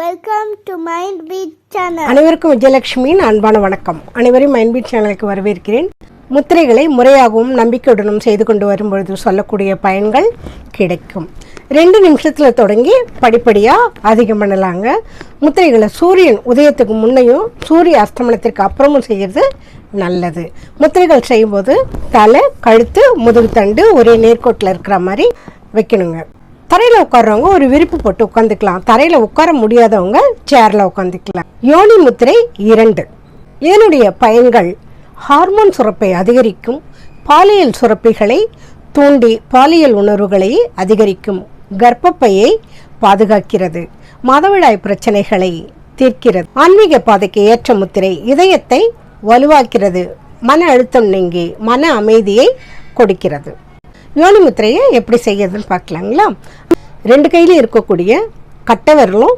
Welcome to mind beat channel அனைவருக்கும் விஜயலட்சுமியின் அன்பான வணக்கம். அனைவரும் மைண்ட் பீட் சேனலுக்கு வரவேற்கிறேன். முத்திரைகளை முறையாகவும் நம்பிக்கையுடனும் செய்து கொண்டு வரும்பொழுது சொல்லக்கூடிய பயன்கள் கிடைக்கும். ரெண்டு நிமிஷத்தில் தொடங்கி படிப்படியாக அதிகம் பண்ணலாங்க. முத்திரைகளை சூரியன் உதயத்துக்கு முன்னையும் சூரிய அஸ்தமனத்திற்கு அப்புறமும் செய்கிறது நல்லது. முத்திரைகள் செய்யும்போது தலை கழுத்து முதுகுத்தண்டு ஒரே நேர்கோட்டில் இருக்கிற மாதிரி வைக்கணுங்க. தரையில் உட்காடுறவங்க ஒரு விரிப்பு போட்டு உட்காந்துக்கலாம் தரையில் உட்கார முடியாதவங்க சேரில் உட்காந்துக்கலாம் யோனி முத்திரை இரண்டு. இதனுடைய பயன்கள் ஹார்மோன் சுரப்பை அதிகரிக்கும் பாலியல் சுரப்பிகளை தூண்டி பாலியல் உணர்வுகளை அதிகரிக்கும் கர்ப்பப்பையை பாதுகாக்கிறது மதவிழாய் பிரச்சனைகளை தீர்க்கிறது. ஆன்மீக பாதைக்கு ஏற்ற முத்திரை இதயத்தை வலுவாக்கிறது மன அழுத்தம் நீங்கி மன அமைதியை கொடுக்கிறது. யோனி முத்திரையை எப்படி செய்யறதுன்னு பார்க்கலாங்களா? ரெண்டு கையிலையும் இருக்கக்கூடிய கட்டை விரலும்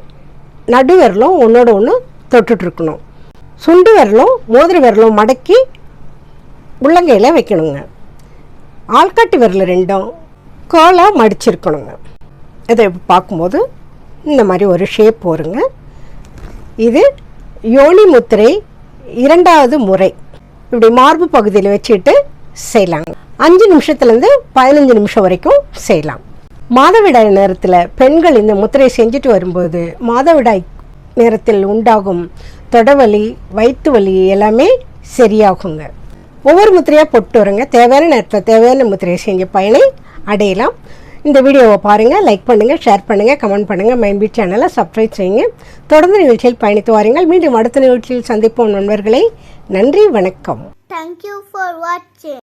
நடு விரலும் ஒன்றோட ஒன்று தொட்டுட்ருக்கணும் சுண்டு விரலும் மோதிர விரலும் மடக்கி உள்ளங்கையில் வைக்கணுங்க. ஆள்காட்டு விரல் ரெண்டும் கோலாக மடிச்சிருக்கணுங்க. இதை பார்க்கும்போது இந்த மாதிரி ஒரு ஷேப் வருங்க. இது யோனி முத்திரை இரண்டாவது முறை. இப்படி மார்பு பகுதியில் வச்சுட்டு செய்யலாங்க. அஞ்சு நிமிஷத்துலேருந்து பதினஞ்சு நிமிஷம் வரைக்கும் செய்யலாம். மாதவிடாய் நேரத்தில் பெண்கள் இந்த முத்திரை செஞ்சுட்டு வரும்போது மாதவிடாய் நேரத்தில் உண்டாகும் தொடவலி வயிற்று வலி எல்லாமே சரியாகுங்க. ஒவ்வொரு முத்திரையாக போட்டு வரங்க. தேவையான நேரத்தில் தேவையான முத்திரையை செஞ்ச பயனை அடையலாம். இந்த வீடியோவை பாருங்கள் லைக் பண்ணுங்கள் ஷேர் பண்ணுங்கள் கமெண்ட் பண்ணுங்கள் மைன்பீட் சேனலை சப்ஸ்கிரைப் செய்யுங்க. தொடர்ந்து நிகழ்ச்சியில் பயணித்து வாருங்கள். மீண்டும் அடுத்த நிகழ்ச்சியில் சந்திப்போம் நண்பர்களை. நன்றி வணக்கம். தேங்க்யூ ஃபார் வாட்சிங்